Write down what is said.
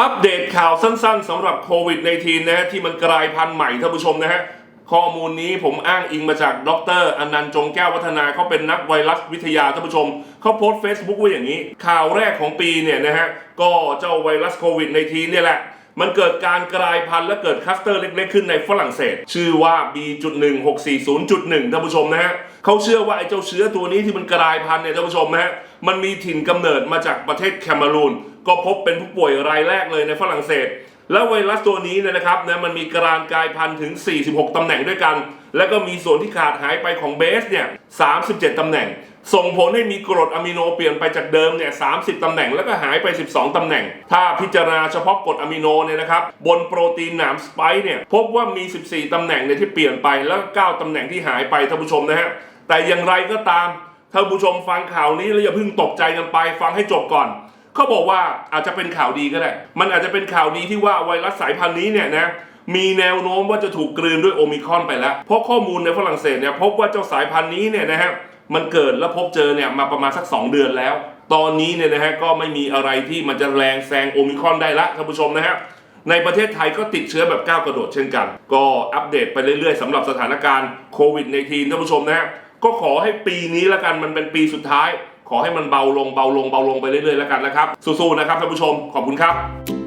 อัปเดตข่าวสั้นๆสำหรับโควิด -19 นะฮะที่มันกลายพันธุ์ใหม่ท่านผู้ชมนะฮะข้อมูลนี้ผมอ้างอิงมาจากดรอนันต์จงแก้ววัฒนาเขาเป็นนักไวรัสวิทยาท่านผู้ชมเขาโพสต์ Facebook ไว้อย่างนี้ ข่าวแรกของปีเนี่ยนะฮะก็เจ้าไวรัสโควิด -19 เนี่ยแหละ มันเกิดการกลายพันธุ์และเกิดคลัสเตอร์เล็กๆ ขึ้นในฝรั่งเศส ชื่อว่า B.1640.1 ท่านผู้ชมนะฮะเขาเชื่อว่าไอ้เจ้าเชื้อตัวนี้ที่มันกลายพันธุ์เนี่ยท่านผู้ชมนะฮะมันมีถิ่นกำเนิดมาจากประเทศแคมารูน ก็พบเป็นผู้ป่วยรายแรกเลยในฝรั่งเศส แล้วไวรัสตัวนี้เนี่ยนะครับนะมันมีการกลายพันธุ์ถึง 46 ตำแหน่งด้วยกัน แล้วก็มีส่วนที่ขาดหายไปของเบสเนี่ย 37 ตำแหน่ง ส่งผลให้มีกรดอะมิโนเปลี่ยนไปจากเดิมเนี่ย 30 ตำแหน่งแล้วก็หายไป 12 ตำแหน่ง ถ้าพิจารณาเฉพาะกรดอะมิโนเนี่ยนะครับบนโปรตีนหนามสไปค์เนี่ยพบว่ามี 14 ตำแหน่งเนี่ยที่เปลี่ยนไปแล้วก็9ตำแหน่งที่หายไปท่านผู้ชมนะฮะแต่อย่างไรก็ตามท่านผู้ชมฟังข่าวนี้แล้วอย่าเพิ่งตกใจกันไปฟังให้จบก่อน เขาบอกว่าอาจจะเป็นข่าวดีก็ได้ มันอาจจะเป็นข่าวดีที่ว่าไวรัสสายพันธุ์นี้เนี่ยนะมีแนวโน้มว่าจะถูกกลืนด้วยโอมิครอนไปแล้ว เพราะข้อมูลในฝรั่งเศสเนี่ยพบว่าเจ้าสายพันธุ์นี้เนี่ยนะฮะมันเกิดและพบเจอเนี่ยมาประมาณสัก 2 เดือนแล้ว ตอนนี้เนี่ยนะฮะก็ไม่มีอะไรที่มันจะแรงแซงโอมิครอนได้ละท่านผู้ชมนะฮะในประเทศไทยก็ติดเชื้อแบบก้าวกระโดดเช่นกัน ก็อัปเดตไปเรื่อยๆสำหรับสถานการณ์โควิด -19 ท่านผู้ชมนะฮะก็ขอให้ปีนี้ละกันมันเป็นปีสุดท้าย ขอให้มันเบาลงเบาลงเบาลงไปเรื่อยๆแล้วกันนะครับสู้ๆนะครับท่านผู้ชมขอบคุณครับ